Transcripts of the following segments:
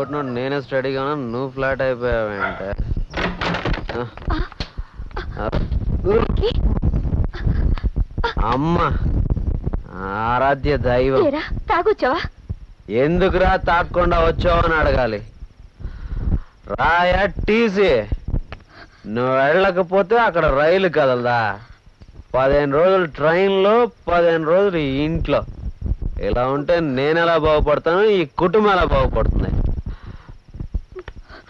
కొట్టిన నేనే స్టడీగా ఉన్నా నువ్వు ఫ్లాట్ అయిపోయావేంటే. అమ్మ ఆరాధ్య దైవం. తాగొచ్చావా? ఎందుకురా తాక్కుండా వచ్చావు అని అడగాలి? రాయా టీసీ. నువ్వు వెళ్ళకపోతే అక్కడ రైలు కదలదా? పదిహేను రోజులు ట్రైన్లో పదిహేను రోజులు ఇంట్లో. ఇలా ఉంటే నేను ఎలా బాగుపడతాను? ఈ కుటుంబం ఎలా బాగుపడుతుంది?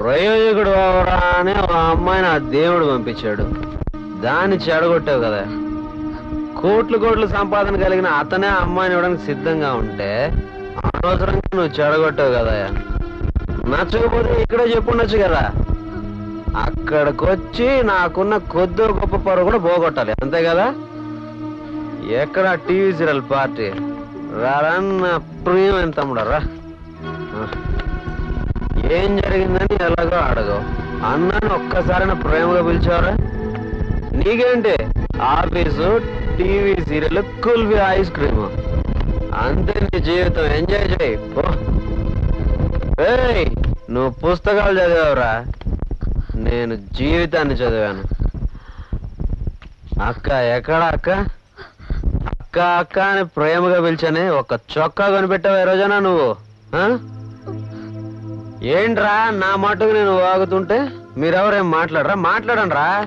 ప్రయోజకుడు అవరా అని ఆ అమ్మాయిని ఆ దేవుడు పంపించాడు. దాన్ని చెడగొట్టావు కదా. కోట్లు కోట్లు సంపాదన కలిగిన అతనే అమ్మాయిని ఇవ్వడానికి సిద్ధంగా ఉంటే అనవసరంగా నువ్వు చెడగొట్టావు కదా. నచ్చకపోతే ఇక్కడే చెప్పుండొచ్చు కదా. అక్కడికొచ్చి నాకున్న కొద్ది గొప్ప పరువు కూడా పోగొట్టాలి. అంతే కదా? ఎక్కడ టీవీ సీరియల్ పార్టీ? రారన్న ప్రియమైన తమ్ముడు రా. ఏం జరిగిందని ఎలాగో అడగవు. అన్నాను ఒక్కసారైనా ప్రేమగా పిలిచావరా? నీకేంటి? Office TV serial kulfi ice cream. అంతే నీ జీవితం. ఎంజాయ్ చేయి. ఏయ్, నువ్వు పుస్తకాలు చదివావురా? నేను జీవితాన్ని చదివాను. అక్క ఎక్కడ అక్క? అక్క అక్క అని ప్రేమగా పిలిచానే ఒక చొక్కా కొనిపెట్టావు ఈ రోజున నువ్వు? ఆ? ఏంట్రా నా మటుకు నేను వాగుతుంటే మీరెవరేం మాట్లాడరా? మాట్లాడండి రా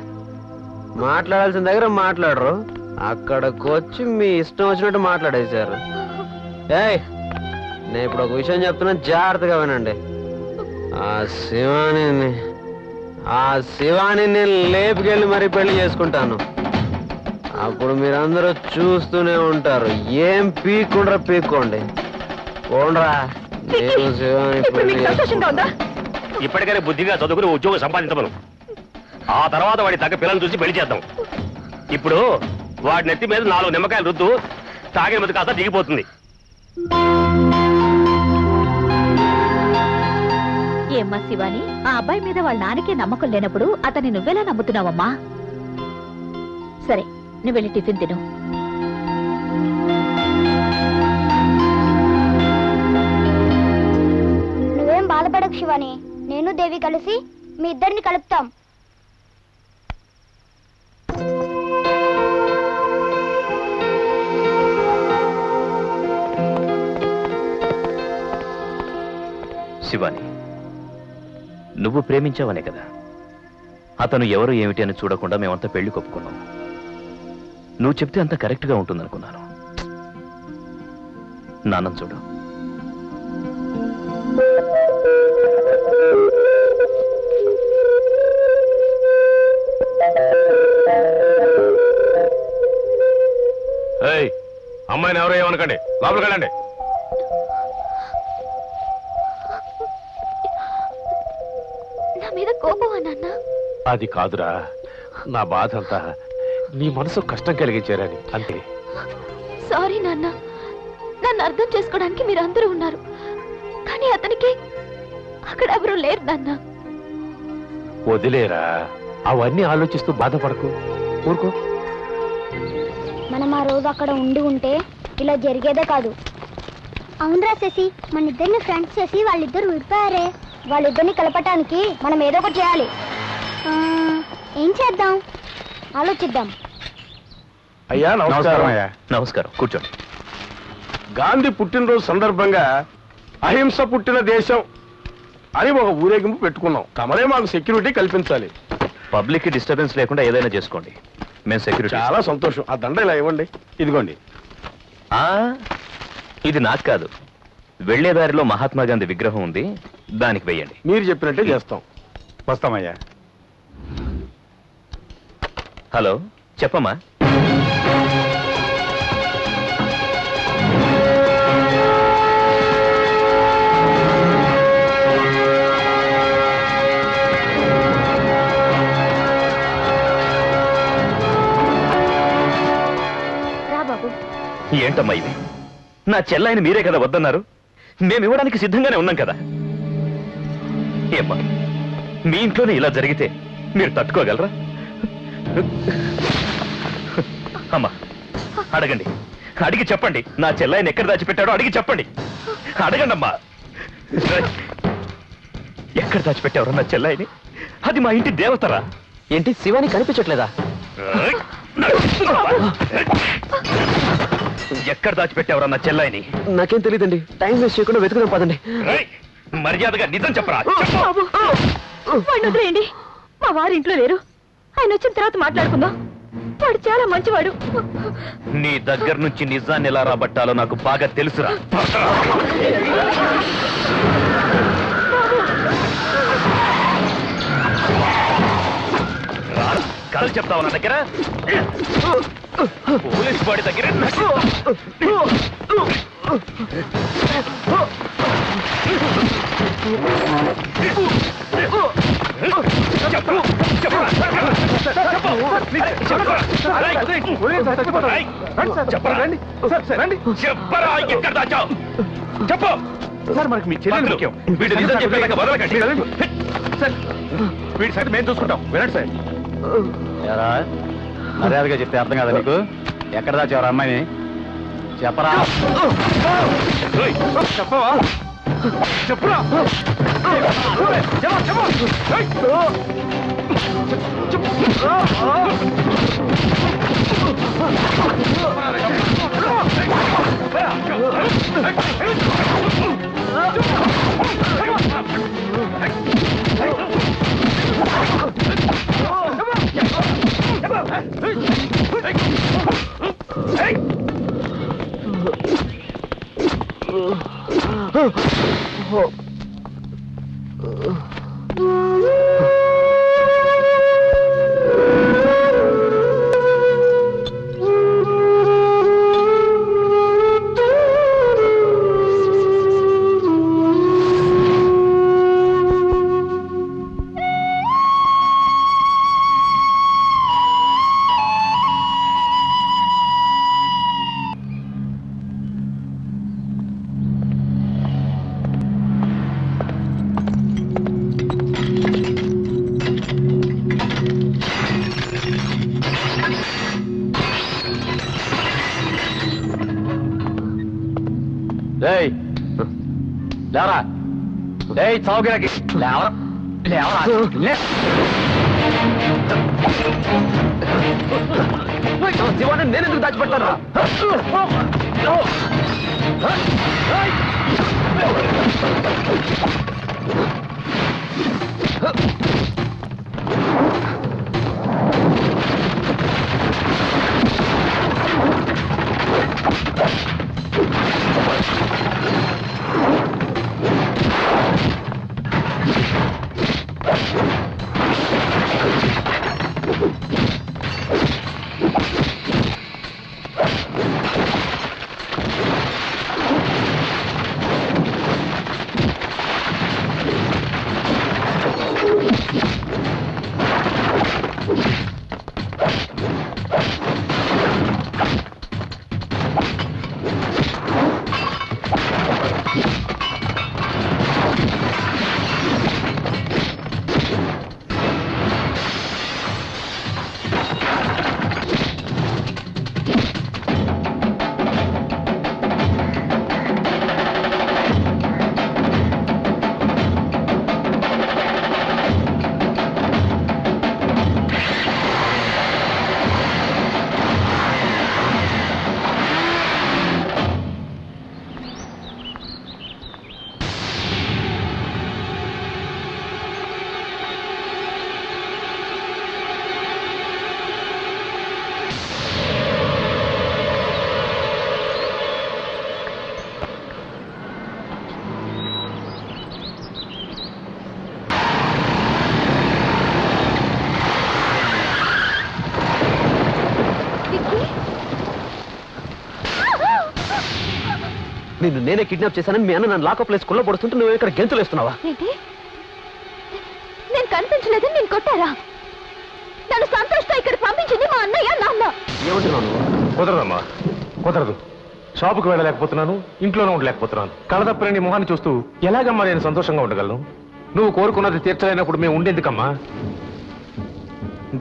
మాట్లాడాల్సిన దగ్గర మాట్లాడరు. అక్కడికి వచ్చి మీ ఇష్టం వచ్చినట్టు మాట్లాడేశారు. ఏయ్ నేను ఇప్పుడు ఒక విషయం చెప్తున్నా జాగ్రత్తగా వినండి. ఆ శివాని ఆ శివాని నేను లేపుకెళ్ళి మరీ పెళ్ళి చేసుకుంటాను. అప్పుడు మీరందరూ చూస్తూనే ఉంటారు. ఏం పీక్కుండ్రా పీక్కోండి. పోండ్రా. ఇప్పుడు సంతోషంగా ఉందా? ఇప్పటికైనా బుద్ధిగా చదువుకుని ఉద్యోగం సంపాదించమను. ఆ తర్వాత వాడి తగ్గ పిల్లలు చూసి పెళ్ళి చేద్దాం. ఇప్పుడు వాడి నెత్తి మీద నాలుగు నిమ్మకాయలు రుద్దు తాగిన మీద కాస్త దిగిపోతుంది. ఏమ్మా శివాని? ఆ అబ్బాయి మీద వాళ్ళ నాన్నకే నమ్మకం లేనప్పుడు అతన్ని నువ్వెలా నమ్ముతున్నావమ్మా? సరే నువ్వు వెళ్ళి టిఫిన్ తిను. నువ్వేం నేను దేవి కలిసి మీ ఇద్దరిని కలుపుతాం. శివాని నువ్వు ప్రేమించావనే కదా. అతను ఎవరు ఏమిటి అని చూడకుండా మేమంతా పెళ్ళి కొప్పుకున్నాం. నువ్వు చెప్తే అంత కరెక్ట్గా ఉంటుందనుకున్నాను. నాన్న చూడు. అమ్మాయిని ఎవరో ఏమనకండి. లోపలికి వెళ్ళండి. నా మీద కోపమా నాన్న? అది కాదురా. నా బాధ అంతా నీ మనసు కష్టం కలిగించారని. అంతే. సారీ నాన్న. నన్ను అర్థం చేసుకోవడానికి మీరు అందరూ ఉన్నారు. కానీ అతనికి అక్కడ ఎవరు లేరు నాన్న. వదిలేరా. అవన్నీ ఆలోచిస్తూ బాధపడకు. ఊరుకో. మనం ఆ రోజు అక్కడ ఉండి ఉంటే ఇలా జరిగేదే కాదు. అవునరా శశి మన ఇద్దరిని ఫ్రెండ్స్ చేసి వాళ్ళిద్దరు విడిపోయారే. వాళ్ళిద్దరిని కలపటానికి మనం ఏదో ఒకటి చేయాలి. ఏం చేద్దాం? ఆలోచిద్దాం. అయ్యా నమస్కారం. అయ్యా. నమస్కారం. కూర్చోండి. గాంధీ పుట్టినరోజు సందర్భంగా అహింస పుట్టిన దేశం అని ఒక ఊరేగింపు పెట్టుకున్నాం. తమరే మాకు సెక్యూరిటీ కల్పించాలి. పబ్లిక్ డిస్టర్బెన్స్ లేకుండా ఏదైనా చేసుకోండి. మేము సెక్యూరిటీ చాలా సంతోషం. ఆ దండ ఇలా ఇవ్వండి. ఇదిగోండి. ఆ, ఇది నాకు కాదు. వెళ్ళే దారిలో మహాత్మా గాంధీ విగ్రహం ఉంది. దానికి వెయ్యండి మీరు చెప్పినట్టే చేస్తాం. వస్తామయ్యా. హలో చెప్పమ్మా. ఏంటమ్మా ఇది? నా చెల్లాయిని మీరే కదా వద్దన్నారు. మేము ఇవ్వడానికి సిద్ధంగానే ఉన్నాం కదా. ఏమ్మా మీ ఇంట్లోనే ఇలా జరిగితే మీరు తట్టుకోగలరా? అమ్మా అడగండి. అడిగి చెప్పండి. నా చెల్లాయిని ఎక్కడ దాచిపెట్టాడో అడిగి చెప్పండి. అడగండి అమ్మా ఎక్కడ దాచిపెట్టావరా నా చెల్లాయిని? అది మా ఇంటి దేవతరా. ఏంటి శివాని కనిపించట్లేదా! ఎక్కడ దాచిపెట్టావరా నా చెల్లాయిని? నాకేం తెలియదండి. టైం వేస్ట్ చేయకుండా వెతుకుదాం పదండి. ఏయ్! మర్యాదగా నిజం చెప్పరా? చెప్పు. బాబు. వాడిని వదిలేయండి. మా వారి ఇంట్లో లేరు. ఆయన వచ్చిన తర్వాత మాట్లాడుకుందాం. వాడు చాలా మంచివాడు. నీ దగ్గర నుంచి నిజాన్ని ఎలా రాబట్టాలో నాకు బాగా తెలుసురా. రా, కథలు చెప్తావా నా దగ్గర? పోలీస్ వాడి దగ్గర చెప్పరా, చెప్పు. సార్ మనకి మీ చెల్లెలు ముఖ్యం. వీడు నిజం చెప్పేదాకా వదలకండి. సార్ వీడి సైడ్ మేము చూసుకుంటాం. వినండి సార్. మర్యాదగా చెప్తే అర్థం కదా నీకు? ఎక్కడ దాచావరా అమ్మాయిని? చెప్పరా? చెప్పవా? చెప్పురా? చెప్పు, చెప్పు. లేవరా? డేయ్ చౌకీలకి. లేవరా? లేవరా? లే. శివాని నేను నిన్ను నేనే కిడ్నాప్ చేశానని మీ అన్న నన్ను లాకప్ ప్లేస్ కుళ్ళ పడుతుంటే నువ్వు ఇక్కడ గెంతులు వేస్తున్నావా? ఏంటి? నేను కనిపించలేదని నేను కొట్టారా? నన్ను సంతోష్తో ఇక్కడ పంపించింది మా అన్నయ్య నాన్న. ఏమంటున్నావు నువ్వు? కుదరదమ్మా. కుదరదు. షాపుకి వెళ్ళలేకపోతున్నాను ఇంట్లోనే ఉండలేకపోతున్నాను. కళదప్పని నీ మొహాన్ని చూస్తూ ఎలాగమ్మా నేను సంతోషంగా ఉండగలను? నువ్వు కోరుకున్నది తీర్చలేనప్పుడు మేము ఉండేందుకమ్మా?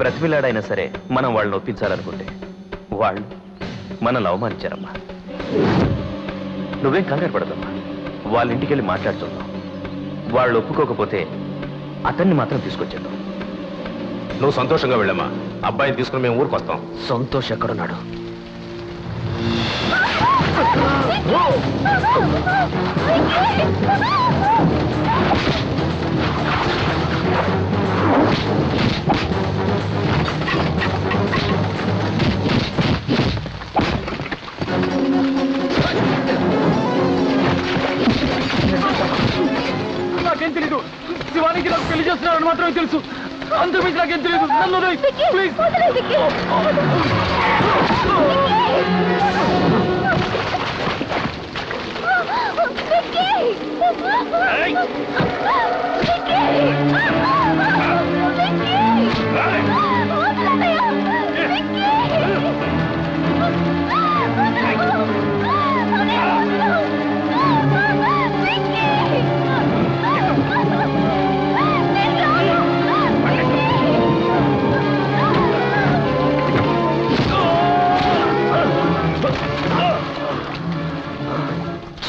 బ్రతిమిలాడైనా సరే మనం వాళ్ళని ఒప్పించాలనుకుంటే వాళ్ళు మనల్ని అవమానించారమ్మా. నువ్వేం కంగారు పడదమ్మా. వాళ్ళ ఇంటికి వెళ్ళి మాట్లాడుతున్నాం వాళ్ళు ఒప్పుకోకపోతే అతన్ని మాత్రం తీసుకొచ్చేద్దాం. నువ్వు సంతోషంగా వెళ్ళమ్మా. అబ్బాయిని తీసుకుని మేము ఊరికి వస్తాం. సంతోష్ ఎక్కడున్నాడు? నాకేం తెలీదు. శివానికి నాకు పెళ్ళి చేస్తున్నారని మాత్రమే తెలుసు. అంతకు మించి నాకేం తెలీదు. నన్ను. ప్లీజ్.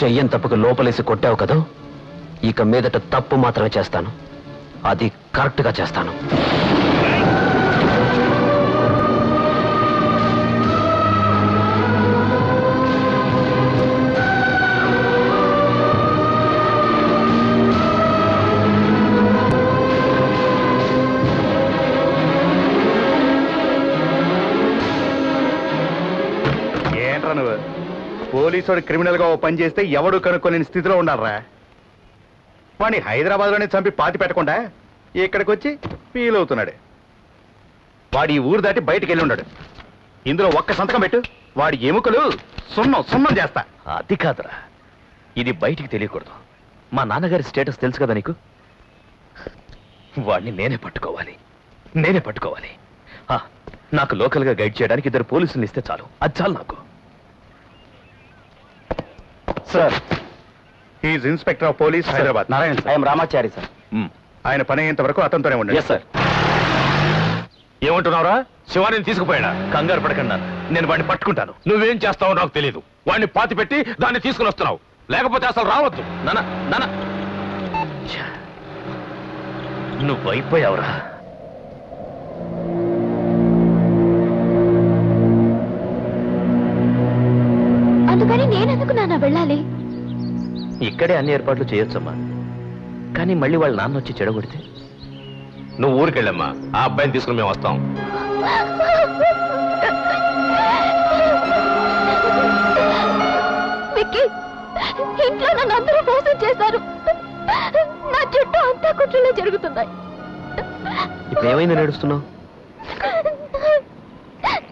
చెయ్యం తప్పుకు లోపలేసి కొట్టావు కదా? ఇక మీదట తప్పు మాత్రమే చేస్తాను. అది కరెక్ట్గా చేస్తాను. ఏంట్రా నువ్వు? పోలీసుడు క్రిమినల్గా ఓ పని చేస్తే ఎవడు కనుక్కోలేని స్థితిలో ఉండాలరా వాణ్ణి హైదరాబాద్లోనే చంపి పాతి పెట్టకుండా ఇక్కడికి వచ్చి ఫీల్ అవుతున్నాడు వాడి ఈ ఊరు దాటి బయటికి వెళ్ళి ఉన్నాడు ఇందులో ఒక్క సంతకం పెట్టు. వాడి ఎముకలు సున్నం సున్నం చేస్తా. అది కాదురా. ఇది బయటికి తెలియకూడదు. మా నాన్నగారి స్టేటస్ తెలుసు కదా నీకు? వాడిని నేనే పట్టుకోవాలి. నేనే పట్టుకోవాలి. ఆ, నాకు లోకల్గా గైడ్ చేయడానికి ఇద్దరు పోలీసులు ఇస్తే చాలు. అది చాలు నాకు. Sir is inspector of police Hyderabad Narayana I'm Ramachari sir ఆయన పని అయ్యేంత వరకు అతనితోనే ఉండండి. సార్ ఏమంటున్నావురా? శివాని తీసుకుపోయాడా? కంగారు పడకండి. నేను వాడిని పట్టుకుంటాను. నువ్వేం చేస్తావో నాకు తెలియదు వాడిని పాతి పెట్టి దాన్ని తీసుకుని వస్తున్నావు. లేకపోతే అసలు రావద్దు. నాన్న నాన్న. ఛ, నువ్వు అయిపోయావురా. వెళ్ళాలి. ఇక్కడే అన్ని ఏర్పాట్లు చేయొచ్చమ్మా. కానీ మళ్ళీ వాళ్ళ నాన్న వచ్చి చెడగొడితే? నువ్వు ఊరికెళ్ళమ్మా. ఆ అబ్బాయిని తీసుకుని మేము వస్తాం. విక్కీ ఇంట్లో నన్ను అందరూ మోసం చేశారు. నా చుట్టూ అంతా కుట్రలే జరుగుతున్నాయి. ఇప్పుడు ఏమైంది నడుస్తున్నావు?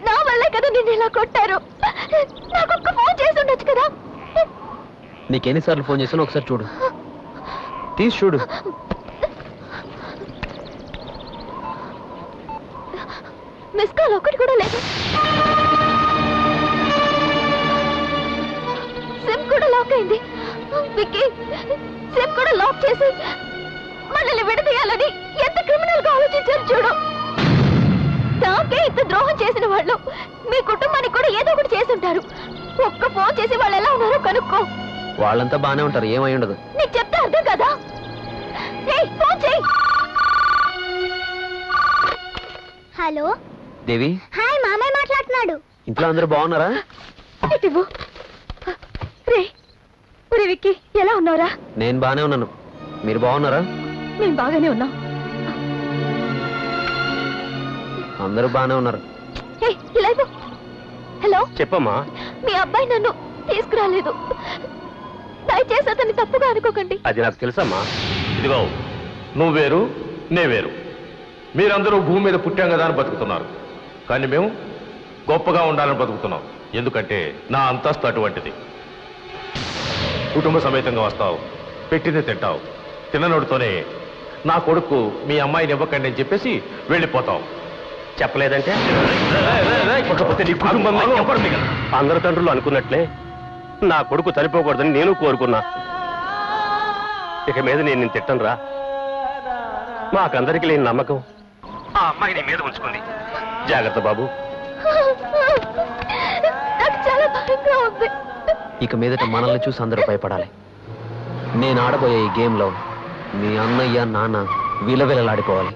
నా వల్లే కదా నిన్ను ఇలా కొట్టారు. నాకు ఒక్క ఫోన్ చేసి ఉండొచ్చు కదా? నీకెన్నిసార్లు ఫోన్ చేసాను ఒకసారి చూడు. తీసి చూడు. మిస్ కాల్ ఒకటి కూడా లేదు. సిమ్ కూడా లాక్ అయింది. విక్కీ సిమ్ కూడా లాక్ చేసి మనల్ని విడదీయాలని ఎంత క్రిమినల్గా ఆలోచించారు చూడు. నాకే ఇంత ద్రోహం చేసిన వాళ్ళు మీ కుటుంబానికి కూడా ఏదో ఒకటి చేసి ఉంటారు. ఒక్క ఫోన్ చేసి వాళ్ళు ఎలా ఉన్నారో కనుక్కో. వాళ్ళంతా బానే ఉంటారు ఏమై ఉండదు. నీకు చెప్తే అర్థం కదా? ఏయ్, ఫోన్ చేయి హలో? దేవి? హాయ్ మామయ్య మాట్లాడుతున్నాడు. ఇంట్లో అందరూ బాగున్నారా? ఇటు రే ఒరే విక్కీ ఎలా ఉన్నావురా? నేను బానే ఉన్నాను. మీరు బాగున్నారా? మేము బాగానే ఉన్నాం. అందరూ బానే ఉన్నారు. ఏయ్, ఇలా ఇవ్వు. హలో? చెప్పమ్మా. మీ అబ్బాయి నన్ను తీసుకురాలేదు. దయచేసి అతన్ని తప్పుగా అనుకోకండి అది నాకు తెలుసమ్మా ఇదిగో నువ్వు వేరు నే వేరు మీరందరూ భూమి మీద పుట్టాం కదా అని బతుకుతున్నారు కానీ మేము గొప్పగా ఉండాలని బతుకుతున్నాం ఎందుకంటే నా అంతస్తు అటువంటిది కుటుంబ సమేతంగా వస్తావు పెట్టింది తింటావు తిన్ననోడితోనే నా కొడుకు మీ అమ్మాయిని ఇవ్వకండి అని చెప్పేసి వెళ్ళిపోతావు చెప్పలేదంటే. అందరు తండ్రులు అనుకున్నట్లే నా కొడుకు చనిపోకూడదని నేను కోరుకున్నా. ఇక మీద నేను నేను తిట్టను రా మాకందరికి లేని నమ్మకం. ఆ అమ్మాయి నీ మీద ఉంచుకుంది. జాగ్రత్త బాబు. ఇక మీదట మనల్ని చూసి అందరూ భయపడాలి. నేను ఆడబోయే ఈ గేమ్లో మీ అన్నయ్య నాన్న విలవిలలాడిపోవాలి